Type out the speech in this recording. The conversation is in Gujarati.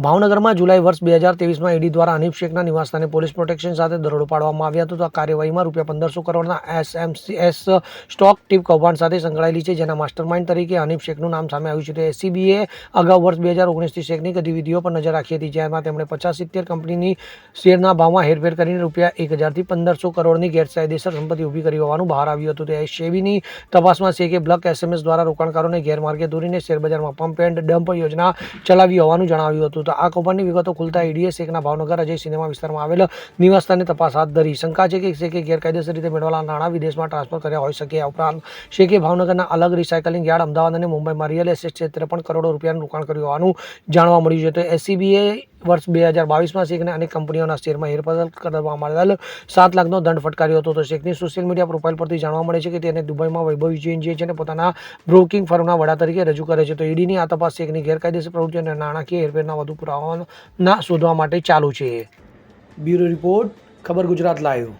ભાવનગરમાં જુલાઈ વર્ષ બે હજાર ત્રેવીસમાં ઈડી દ્વારા હનીફ શેખના નિવાસસ્થાને પોલીસ પ્રોટેક્શન સાથે દરોડો પાડવામાં આવ્યો હતો. તો આ કાર્યવાહીમાં રૂપિયા પંદરસો કરોડના એસએમસીએસ સ્ટોક ટીપ કૌભાંડ સાથે સંકળાયેલી છે, જેના માસ્ટરમાઇન્ડ તરીકે હનીફ શેખનું નામ સામે આવ્યું છે. તો એસીબીએ અગાઉ વર્ષ બે હજાર ઓગણીસથી શેખની ગતિવિધિઓ પર નજર રાખી હતી, જેમાં તેમણે પચાસ સિત્તેર કંપનીની શેરના ભાવમાં હેરફેર કરીને રૂપિયા એક હજારથી પંદરસો કરોડની ગેરકાયદેસર સંપત્તિ ઊભી કરી હોવાનું બહાર આવ્યું હતું. તો સેબીની તપાસમાં શેખે બ્લક એસએમએસ દ્વારા રોકાણકારોને ગેરમાર્ગે દોરીને શેરબજારમાં પંપ એન્ડ ડમ્પ યોજના ચલાવી હોવાનું જણાવ્યું હતું. તો આ કૌભાંડની વિગતો ખુલતા ઈડીએસ શેખના ભાવનગર અજય સિનેમા વિસ્તારમાં આવેલ નિવાસસ્થાને તપાસ હાથ ધરી. શંકા છે કે શેખે ગેરકાયદેસર રીતે મેળવેલા નાણાં વિદેશમાં ટ્રાન્સફર કર્યા હોઈ શકે. આ ઉપરાંત શેખે ભાવનગરના અલગ રિસાયકલિંગ યાર્ડ અમદાવાદ અને મુંબઈમાં રિયલ એસ્ટેટ ક્ષેત્રે પણ કરોડો રૂપિયાનું રોકાણ કર્યું હોવાનું જાણવા મળ્યું છે. તો એસીબીએ વર્ષ બે હજાર બાવીસમાં શેખને અનેક કંપનીઓના શેરમાં હેરફેર કરવામાં આવેલ સાત લાખનો દંડ ફટકાર્યો હતો. તો શેખની સોશિયલ મીડિયા પ્રોફાઇલ પરથી જાણવા મળે છે કે તેને દુબઈમાં વૈભવ વિજયન જે છે ને પોતાના બ્રોકિંગ ફર્મના વડા તરીકે રજૂ કરે છે. તો ઈડીની આ તપાસ શેખની ગેરકાયદેસર પ્રવૃત્તિ અને નાણાકીય હેરફેરના વધુ પુરાવાના શોધવા માટે ચાલુ છે. બ્યુરો રિપોર્ટ, ખબર ગુજરાત લાઈવ.